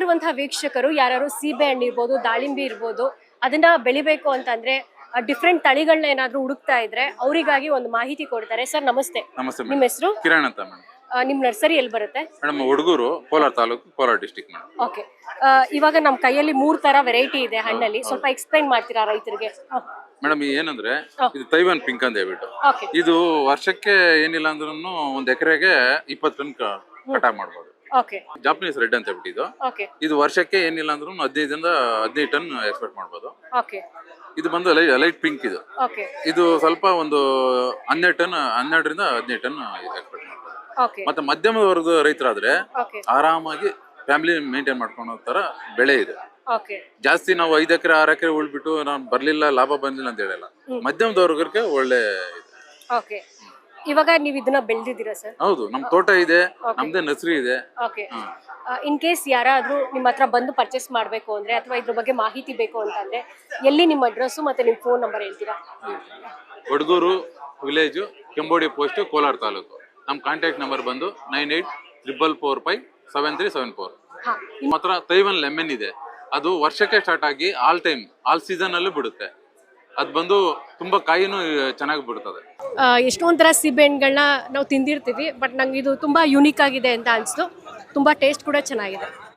ಇರುವಂತಹ ವೀಕ್ಷಕರು ಯಾರು ಸೀಬೆ ಹಣ್ಣು ಇರ್ಬೋದು ದಾಳಿಂಬೆ ಇರ್ಬೋದು ಅದನ್ನ ಬೆಳಿಬೇಕು ಅಂತಂದ್ರೆ ಡಿಫ್ರೆಂಟ್ ತಳಿಗಳನ್ನ ಏನಾದ್ರೂ ಹುಡುಕ್ತಾ ಇದ್ರೆ ಅವರಿಗಾಗಿ ಒಂದು ಮಾಹಿತಿ ಕೊಡ್ತಾರೆ. ಸರ್ ನಮಸ್ತೆ. ನಮಸ್ತೆ ನಿಮ್ಮ ಹೆಸರು? ಕಿರಣ್ ಅಂತ ಮೇಡಮ್. ನಿಮ್ ನರ್ಸರಿ ಎಲ್ಲಿ ಬರುತ್ತೆ? ಮೇಡಮ್ ಹುಡುಗರು Kolar taluk Kolar district madam. Okay. ಇವಾಗ ನಮ್ಮ ಕೈಯಲ್ಲಿ ಮೂರ್ ತರ ವೆರೈಟಿ ಇದೆ ಹಣ್ಣಲ್ಲಿ. ಸ್ವಲ್ಪ ಎಕ್ಸ್ಪ್ಲೈನ್ ಮಾಡ್ತೀರಾ ರೈತರಿಗೆ? ಮೇಡಮ್ ಏನಂದ್ರೆ ಇದು ತೈವಾನ್ ಪಿಂಕ್ ಅಂತ ಹೇಳ್ಬಿಟ್ಟು. ಓಕೆ. ಇದು ವರ್ಷಕ್ಕೆ ಏನಿಲ್ಲ ಅಂದ್ರೂ ಒಂದ್ ಎಕರೆಗೆ ಇಪ್ಪತ್ತು ಟನ್ ಕಟಾವ್ ಮಾಡ್ಬೋದು. ಜಾಪನೀಸ್ ರೆಡ್ ಅಂತ ಹೇಳ್ಬಿಟ್ಟು ಇದು ವರ್ಷಕ್ಕೆ ಏನಿಲ್ಲ ಅಂದ್ರೂ ಹದಿನೈದರಿಂದ ಹದಿನೈದು ಟನ್ ಎಕ್ಸ್ಪೆಕ್ಟ್ ಮಾಡ್ಬೋದು. ಓಕೆ ಇದು ಬಂದು ಲೈಟ್ ಪಿಂಕ್ ಇದು. ಇದು ಸ್ವಲ್ಪ ಒಂದು ಹನ್ನೆರಡು ಟನ್ ಹನ್ನೆರಡರಿಂದ ಹದಿನೈದು ಟನ್ ಎಕ್ಸ್ಪೆಕ್ಟ್ ಮಾಡಬಹುದು ಮತ್ತೆ ಮಧ್ಯಮ ವರ್ಗದ ರೈತರಾದ್ರೆ ಆರಾಮಾಗಿ ಫ್ಯಾಮಿಲಿ ಮೇಂಟೈನ್ ಮಾಡ್ಕೊಂಡು ತರ ಬೆಳೆ ಇದೆ. ಜಾಸ್ತಿ ನಾವು ಐದು ಎಕರೆ ಆರು ಎಕರೆ ಉಳ್ಬಿಟ್ಟು ನಾನು ಬರ್ಲಿಲ್ಲ ಲಾಭ ಬಂದಿಲ್ಲ ಅಂತ ಹೇಳಲ್ಲ. ಮಧ್ಯಮದವರ್ಗಕ್ಕೆ ಒಳ್ಳೆ ಇದೆ. ಇವಾಗ ನೀವು ಇದನ್ನ ಬೆಳೆದಿದ್ದೀರಾ ಸರ್? ಹೌದು ನಮ್ ತೋಟ ಇದೆ ನಮ್ದೇ ನರ್ಸರಿ ಇದೆ. ಓಕೆ ಇನ್ ಕೇಸ್ ಯಾರಾದ್ರೂ ನಿಮ್ಮ ಹತ್ರ ಬಂದು ಪರ್ಚೇಸ್ ಮಾಡಬೇಕು ಅಂದ್ರೆ ಅಥವಾ ಇದ್ರ ಬಗ್ಗೆ ಮಾಹಿತಿ ಬೇಕು ಅಂತಂದ್ರೆ ಎಲ್ಲಿ ನಿಮ್ಮ ಅಡ್ರೆಸ್ಸು ಮತ್ತೆ ನಿಮ್ಮ ಫೋನ್ ನಂಬರ್ ಹೇಳ್ತೀರಾ? Odaguru village Kembodi post Kolar taluk. ನಮ್ಮ ಕಾಂಟ್ಯಾಕ್ಟ್ ನಂಬರ್ ಬಂದು nine eight triple four five seven three seven four ಹತ್ರ ತೈವನ್ ಲೆಮನ್ ಇದೆ. ಅದು ವರ್ಷಕ್ಕೆ ಸ್ಟಾರ್ಟ್ ಆಗಿ ಆಲ್ ಟೈಮ್ ಆಲ್ ಸೀಸನ್ ಅಲ್ಲೂ ಬಿಡುತ್ತೆ. ಅದು ಬಂದು ತುಂಬಾ ಕಾಯಿನೂ ಚೆನ್ನಾಗಿ ಬಿಡ್ತದೆ. ಆ, ಸೀಬೆ ಹಣ್ಣುಗಳನ್ನ ನಾವು ತಿಂದಿರ್ತೀವಿ ಬಟ್ ನಂಗೆ ಇದು ತುಂಬಾ ಯುನೀಕ್ ಆಗಿದೆ ಅಂತ ಅನಿಸ್ತು. ತುಂಬಾ ಟೇಸ್ಟ್ ಕೂಡ ಚೆನ್ನಾಗಿದೆ.